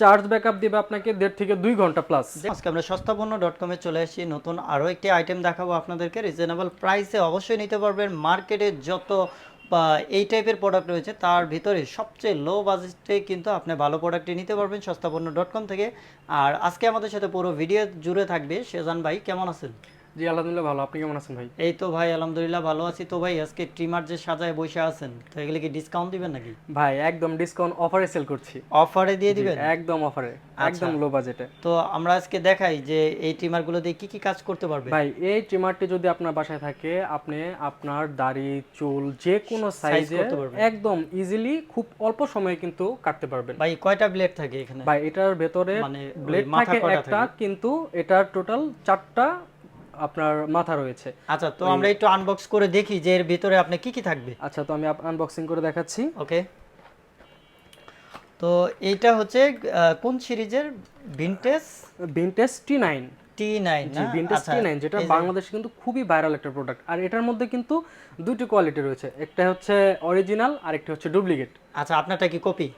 Charge backup দিবে আপনাকে দেড় থেকে দুই ঘণ্টা প্লাস আজকে আমরা সস্তাপন্ন ডট কমে চলে আসি নতুন আরও একটি আইটেম দেখাবো আপনাদেরকে। রিজনেবল প্রাইসে অবশ্যই নিতে পারবেন। মার্কেটে যত, বা এই টাইপের প্রোডাক্ট রয়েছে, তার ভিতরে সবচেয়ে লো বাজেটে কিন্তু আপনি ভালো প্রোডাক্টটি নিতে পারবেন সস্তাপন্ন ডট কম থেকে। আর আজকে আমাদের সাথে পুরো ভিডিও জুড়ে থাকবে। সেজান ভাই, কেমন আছেন? জি আলহামদুলিল্লাহ ভালো। আপনি কেমন আছেন ভাই? এই তো ভাই আলহামদুলিল্লাহ ভালো আছি। তো ভাই আজকে ট্রিমার যে সাজায় বসে আছেন তো এগুলি কি ডিসকাউন্ট দিবেন নাকি? ভাই একদম ডিসকাউন্ট অফারে সেল করছি। অফারে দিয়ে দিবেন? একদম অফারে আচ্ছা। একদম লো বাজেটে তো আমরা আজকে দেখাই যে এই ট্রিমারগুলো দিয়ে কি কি কাজ করতে পারবে। ভাই এই ট্রিমারটি যদি আপনার বাসায় থাকে আপনি আপনার দাড়ি চুল যে কোনো সাইজে। একদম ইজিলি খুব অল্প সময়ে কিন্তু কাটতে পারবেন। ভাই কয়টা ব্লেড থাকে এখানে? ভাই এটার ভেতরে মানে ব্লেড থাকে একটা কিন্তু এটার টোটাল চারটা আপনার মাথা রয়েছে। আচ্ছা তো আমরা একটু আনবক্স করে দেখি যে এর ভিতরে আপনি কি কি থাকবে। আচ্ছা তো আমি আনবক্সিং করে দেখাচ্ছি। ওকে। তো এইটা হচ্ছে কোন সিরিজের? Vintage vintage T nine T nine vintage T nine যেটা বাংলাদেশে কিন্তু খুবই ভাইরাল একটা প্রোডাক্ট আর এটার মধ্যে কিন্তু দুটি কোয়ালিটি রয়েছে। একটা হচ্ছে অরিজিনাল আর একটা হচ্ছে ডুপ্লিকেট আচ্ছা আপনারটা কি কপি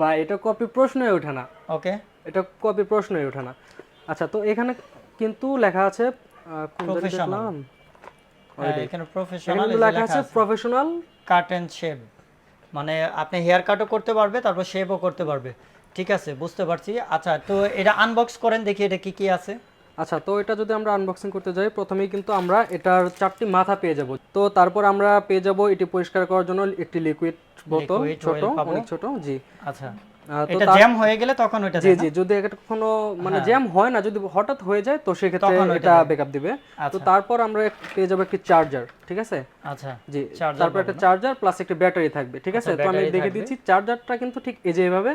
বা এটা কপি প্রশ্নই ওঠে না। ওকে। এটা কপি প্রশ্নই ওঠে না। আচ্ছা তো এখানে কিন্তু লেখা আছে হ্যাঁ, এখানে প্রফেশনাল লেখা আছে প্রফেশনাল কাট এন্ড শেভ মানে আপনি হেয়ার কাটও করতে পারবে তারপর শেভও করতে পারবে। ঠিক আছে বুঝতে পারছি। আচ্ছা তো এটা আনবক্স করেন দেখি এটা কি কি আছে। আচ্ছা তো এটা যদি আমরা আনবক্সিং করতে যাই প্রথমেই কিন্তু আমরা এটার চারটি মাথা পেয়ে যাব। তো তারপর আমরা পেয়ে যাব এটি পরিষ্কার করার জন্য একটি লিকুইড বোতল ছোট অনেক ছোট জি। আচ্ছা। এটা জ্যাম হয়ে গেলে তখন জি জি যদি এটা মানে জ্যাম হয় না যদি হঠাৎ হয়ে যায় তো সেক্ষেত্রে এটা ব্যাকআপ দিবে। তো আচ্ছা। তারপর আমরা পেয়ে যাব একটি চার্জার ঠিক আছে? আচ্ছা জি তারপর একটা চার্জার প্লাস একটা ব্যাটারি থাকবে ঠিক আছে? আচ্ছা, তো আমি দেখে দিচ্ছি চার্জারটা কিন্তু ঠিক এই যে এভাবে।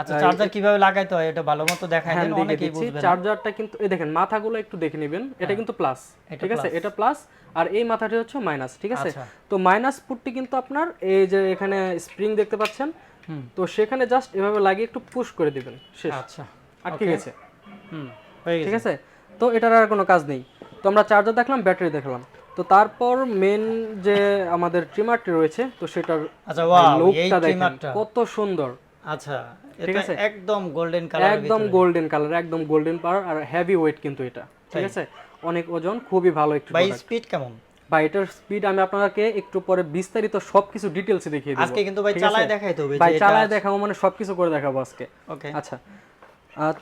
আচ্ছা চার্জার কীভাবে লাগাইতে হয় এটা ভালো মতো দেখাই হ্যাঁ দেন অনেকেই বুঝবে। চার্জারটা কিন্তু এই দেখেন মাথাগুলো একটু দেখে নেবেন। এটা কিন্তু প্লাস ঠিক আছে? এটা প্লাস আর এই মাথাটি হচ্ছে মাইনাস ঠিক আছে? আচ্ছা। তো মাইনাস পুটটি কিন্তু আপনার এই যে এখানে স্প্রিং দেখতে পাচ্ছেন তো সেখানে জাস্ট এভাবে লাগিয়ে একটু পুশ করে দিবেন শেষ। আচ্ছা আটকে গেছে। হুম হয়ে গেছে। ঠিক আছে। তো এটার আর কোনো কাজ নেই। তো আমরা চার্জার দেখলাম ব্যাটারি দেখলাম। তো তারপর মেন যে আমাদের ট্রিমারটি রয়েছে তো সেটার আচ্ছা ওয়াও এই দেখেন ট্রিমারটা কত সুন্দর। আচ্ছা ঠিক আছে? একদম গোল্ডেন কালার একদম গোল্ডেন কালার একদম গোল্ডেন পাওয়ার আর হেভি ওয়েট কিন্তু এটা। ঠিক আছে? অনেক ওজন খুবই ভালো একটু বাই স্পিড কেমন? বা এটার স্পিড আমি আপনাকে একটু পরে বিস্তারিত সবকিছু ডিটেলসে দেখিয়ে দেবো আজকে কিন্তু ভাই চালায়? দেখাইতে হবে ভাই চালায় দেখাবো মানে সবকিছু করে দেখাবো আজকে। ওকে আচ্ছা।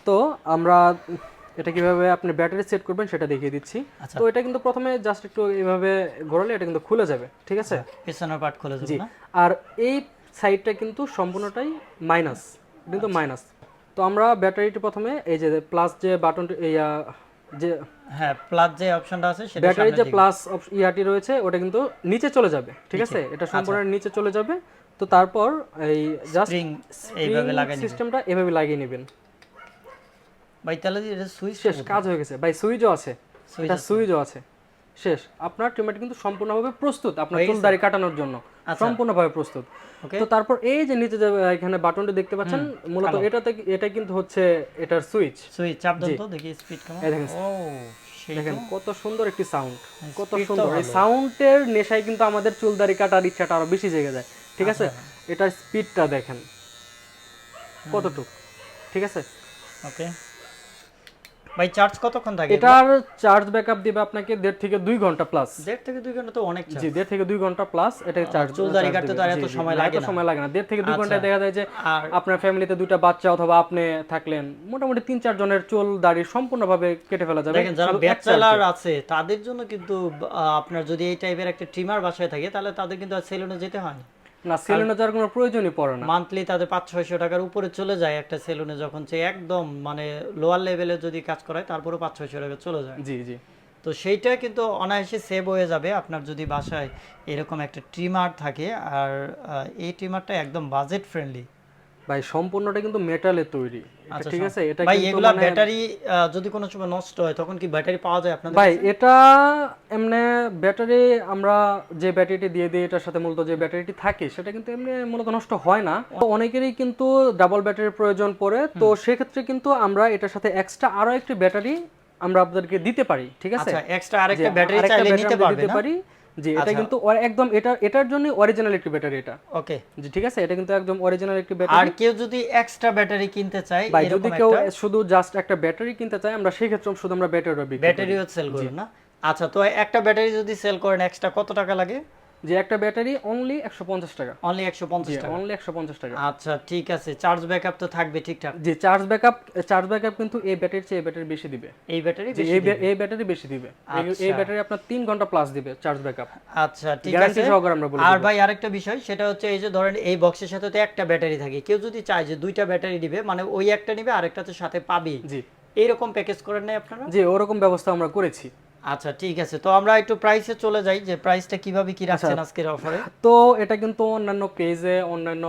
তো আমরা এটা কীভাবে আপনি ব্যাটারি সেট করবেন সেটা দেখিয়ে দিচ্ছি। আচ্ছা। তো এটা কিন্তু প্রথমে জাস্ট একটু এইভাবে ঘোরালে এটা কিন্তু খুলে যাবে ঠিক আছে? পিছনের পার্ট খুলে যাবে না? আর এই সাইডটা কিন্তু সম্পূর্ণটাই মাইনাস কিন্তু আচ্ছা। মাইনাস তো আমরা ব্যাটারিটি প্রথমে এই যে প্লাস যে বাটনটি যে হ্যাঁ প্লাস যে অপশনটা আছে সেটা ব্যাটারির যে। প্লাস ইয়াটি রয়েছে ওটা কিন্তু নিচে চলে যাবে ঠিক আছে? এটা সম্পূর্ণ নিচে চলে যাবে। তো তারপর এই জাস্ট স্প্রিং এইভাবে নিবে সিস্টেমটা এভাবে লাগিয়ে নেবেন। ভাই তাহলে এটা সুইচ শেষ কাজ হয়ে গেছে। ভাই সুইচও আছে। এটা সুইচও আছে। শেষ। আপনার ট্রিমারটি কিন্তু সম্পূর্ণভাবে প্রস্তুত আপনার চুল দাড়ি কাটানোর জন্য। সম্পূর্ণভাবে প্রস্তুত। তো তারপর এই যে নিচে যে এখানে বাটনটা দেখতে পাচ্ছেন মূলত এটাতে এটা কিন্তু হচ্ছে এটার সুইচ সুইচ চাপ দেন তো দেখি স্পিড কেমন। দেখেন। ও দেখেন কত সুন্দর একটি সাউন্ড কত সুন্দর। এই সাউন্ডের নেশায় কিন্তু আমাদের চুল দাড়ি কাটার ইচ্ছাটা আরও বেশি জেগে যায়। ঠিক আছে? এটার স্পিডটা দেখেন। কতটুক? ঠিক আছে? ওকে ভাই চার্জ কতক্ষণ থাকে? এটার চার্জ ব্যাকআপ দিবে আপনাকে দেড় থেকে দুই ঘণ্টা প্লাস দেড় থেকে দুই ঘণ্টা তো অনেক। জি দেড় থেকে দুই ঘণ্টা প্লাস এটা চার্জ চুল দাড়ি কাটতে তো এত সময় লাগে না। সময় লাগে না। দেড় থেকে দুই ঘন্টায় দেখা যায় যে আপনার ফ্যামিলিতে দুইটা বাচ্চা অথবা আপনি থাকলেন মোটামুটি তিন চার জনের চুল দাড়ি সম্পূর্ণভাবে কেটে ফেলা যাবে। দেখেন যারা ব্যাচেলার আছে তাদের জন্য কিন্তু আপনার যদি এই টাইপের একটা ট্রিমার বাসায় থাকে তাহলে তাদের কিন্তু আর সেলুনে যেতে হয় না। না সেলুনে যাওয়ার কোনো প্রয়োজনই পড়ে না। মান্থলি তাদের পাঁচ ছয়শো টাকার উপরে চলে যায় একটা সেলুনে যখন সে একদম মানে লোয়ার লেভেলে যদি কাজ করায় তারপরে পাঁচ ছয়শো টাকা চলে যায়। জি জি। তো সেইটা কিন্তু অনায়াসে সেভ হয়ে যাবে। আপনার যদি বাসায় এরকম একটা ট্রিমার থাকে আর এই ট্রিমারটা একদম বাজেট ফ্রেন্ডলি ভাই সম্পূর্ণটা কিন্তু মেটালের তৈরি। এটা আচ্ছা, ঠিক আছে? এটা ভাই এগুলা মানে- ব্যাটারি যদি কোনো সময় নষ্ট হয় তখন কি ব্যাটারি পাওয়া যায় আপনাদের ভাই এটা এমনি ব্যাটারি আমরা যে ব্যাটারিটি দিয়ে দিই এটার সাথে মূলত যে ব্যাটারিটি থাকে সেটা কিন্তু এমনি মূলত নষ্ট হয় না। তো অনেকেরই কিন্তু ডাবল ব্যাটারির প্রয়োজন পড়ে। তো সেক্ষেত্রে কিন্তু আমরা এটার সাথে এক্সট্রা আরও একটি ব্যাটারি আমরা আপনাদেরকে দিতে পারি ঠিক আছে? আচ্ছা এক্সট্রা আরেকটা ব্যাটারি চাইলে নিতে পারবে না? জি এটা আচ্ছা। কিন্তু একদম এটা এটার জন্য অরিজিনাল একটি ব্যাটারি এটা। ওকে জি ঠিক আছে? এটা কিন্তু একদম অরিজিনাল একটি ব্যাটারি আর কেউ যদি এক্সট্রা ব্যাটারি কিনতে চায় ভাই যদি কেউ শুধু জাস্ট একটা ব্যাটারি কিনতে চায় আমরা সেই ক্ষেত্রে শুধু আমরা ব্যাটারি বিক্রি ব্যাটারিও সেল করি না? আচ্ছা তো একটা ব্যাটারি যদি সেল করেন এক্সট্রা কত টাকা লাগে? যে একটা ব্যাটারি অনলি একশো পঞ্চাশ টাকা। অনলি একশো পঞ্চাশ টাকা। অনলি একশো পঞ্চাশ টাকা। আচ্ছা ঠিক আছে। চার্জ ব্যাকআপ তো থাকবে ঠিকঠাক। যে চার্জ ব্যাকআপ চার্জ ব্যাকআপ কিন্তু এই ব্যাটারির চেয়ে এই ব্যাটারি বেশি দিবে। এই ব্যাটারি এই এই ব্যাটারি বেশি দিবে। এই- আচ্ছা। ব্যাটারি আপনার তিন ঘণ্টা প্লাস দিবে চার্জ ব্যাকআপ আচ্ছা ঠিক আছে। সহকারে আমরা বলে আর ভাই আরেকটা বিষয় সেটা হচ্ছে এই যে ধরেন এই বক্সের সাথে তো একটা ব্যাটারি থাকে। কেউ যদি চায় যে দুইটা ব্যাটারি দিবে মানে ওই একটা নিবে আরেকটা তো সাথে পাবে। জি। এইরকম প্যাকেজ করেন নাই আপনারা? জি ওরকম ব্যবস্থা আমরা করেছি। আচ্ছা ঠিক আছে। তো আমরা একটু প্রাইসে চলে যাই যে প্রাইসটা কীভাবে কি রাখছেন আজকের অফারে তো এটা কিন্তু অন্যান্য পেজে অন্যান্য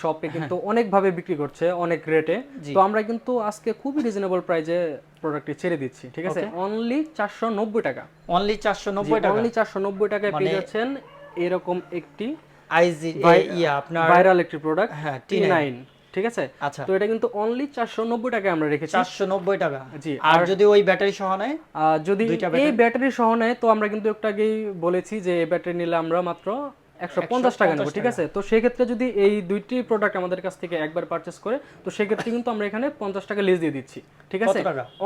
শপে কিন্তু অনেকভাবে বিক্রি করছে অনেক রেটে তো আমরা কিন্তু আজকে খুবই রিজনেবল প্রাইজে প্রোডাক্টটি ছেড়ে দিচ্ছি ঠিক আছে? অনলি চারশো নব্বই টাকা। অনলি চারশো নব্বই টাকা? অনলি চারশো নব্বই টাকায় পেয়ে মানে- যাচ্ছেন এরকম একটি আইজি ইয়া আপনার ভাইরাল একটি প্রোডাক্ট হ্যাঁ, টি নাইন ঠিক আছে? আচ্ছা। তো এটা কিন্তু অনলি চারশো নব্বই টাকায় আমরা রেখেছি। চারশো নব্বই টাকা। জি, আর যদি ওই ব্যাটারি সহ নেয়? যদি এই ব্যাটারি সহ নেয় তো আমরা কিন্তু একটু আগেই বলেছি যে এই ব্যাটারি নিলে আমরা মাত্র একশো পঞ্চাশ টাকা নেব ঠিক আছে? তো সেক্ষেত্রে যদি এই দুইটি প্রোডাক্ট আমাদের কাছ থেকে একবার পারচেস করে তো সেক্ষেত্রে কিন্তু আমরা এখানে পঞ্চাশ টাকা লিজ দিয়ে দিচ্ছি ঠিক আছে?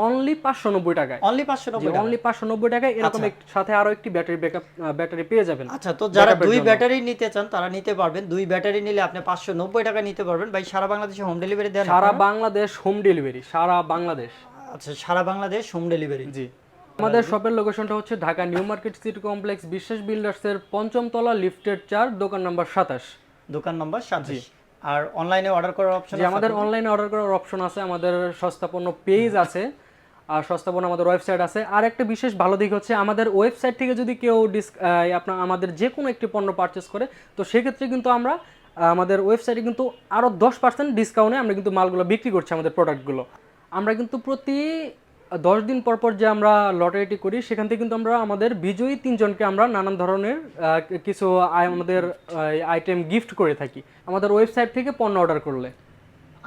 অনলি পাঁচশো নব্বই টাকায়। অনলি পাঁচশো নব্বই টাকা অনলি পাঁচশো নব্বই টাকায় এরকম সাথে আরও একটি ব্যাটারি ব্যাকআপ ব্যাটারি পেয়ে যাবেন। আচ্ছা তো যারা দুই ব্যাটারি নিতে চান তারা নিতে পারবেন। দুই ব্যাটারি নিলে আপনি পাঁচশো নব্বই টাকা নিতে পারবেন। ভাই সারা বাংলাদেশে হোম ডেলিভারি দেন সারা বাংলাদেশ হোম ডেলিভারি সারা বাংলাদেশ। আচ্ছা সারা বাংলাদেশ হোম ডেলিভারি জি। আমাদের শপের লোকেশনটা হচ্ছে Dhaka new market city complex Biswas বিল্ডার্সের পঞ্চম তলা লিফটেড চার দোকান নাম্বার সাতাশ। দোকান নম্বর সাতশো। আর অনলাইনে অর্ডার করার অপশন আমাদের অনলাইনে অর্ডার করার অপশন আছে আমাদের সস্তাপন্ন পেজ আছে আর সস্তাপন্ন আমাদের ওয়েবসাইট আছে। আর একটা বিশেষ ভালো দিক হচ্ছে আমাদের ওয়েবসাইট থেকে যদি কেউ ডিস আপনার আমাদের যে কোনো একটি পণ্য পারচেস করে তো সেক্ষেত্রে কিন্তু আমরা আমাদের ওয়েবসাইটে কিন্তু আরও দশ পার্সেন্ট ডিসকাউন্টে আমরা কিন্তু মালগুলো বিক্রি করছি আমাদের প্রোডাক্টগুলো আমরা কিন্তু প্রতি দশ দিন পর পর যে আমরা লটারিটি করি, সেখান থেকে কিন্তু আমরা আমাদের বিজয়ী তিনজনকে আমরা নানান ধরনের কিছু আমাদের আইটেম গিফট করে থাকি। আমাদের ওয়েবসাইট থেকে পণ্য অর্ডার করলে।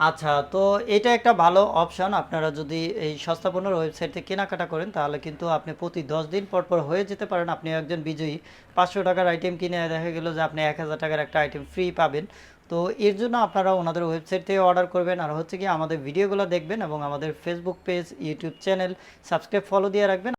আচ্ছা তো এটা একটা ভালো অপশন আপনারা যদি এই সস্তাপন্নর ওয়েবসাইট থেকে কেনাকাটা করেন, তাহলে কিন্তু আপনি প্রতি দশ দিন পর পর হয়ে যেতে পারেন। আপনি একজন বিজয়ী, পাঁচশো টাকার আইটেম কিনে দেখা গেল যে আপনি এক হাজার টাকার একটা আইটেম ফ্রি পাবেন। তো এর জন্য আপনারা ওনাদের ওয়েবসাইট থেকে অর্ডার করবেন। আর হচ্ছে কি, আমাদের ভিডিওগুলো দেখবেন এবং আমাদের Facebook page YouTube channel subscribe follow দিয়ে রাখবেন।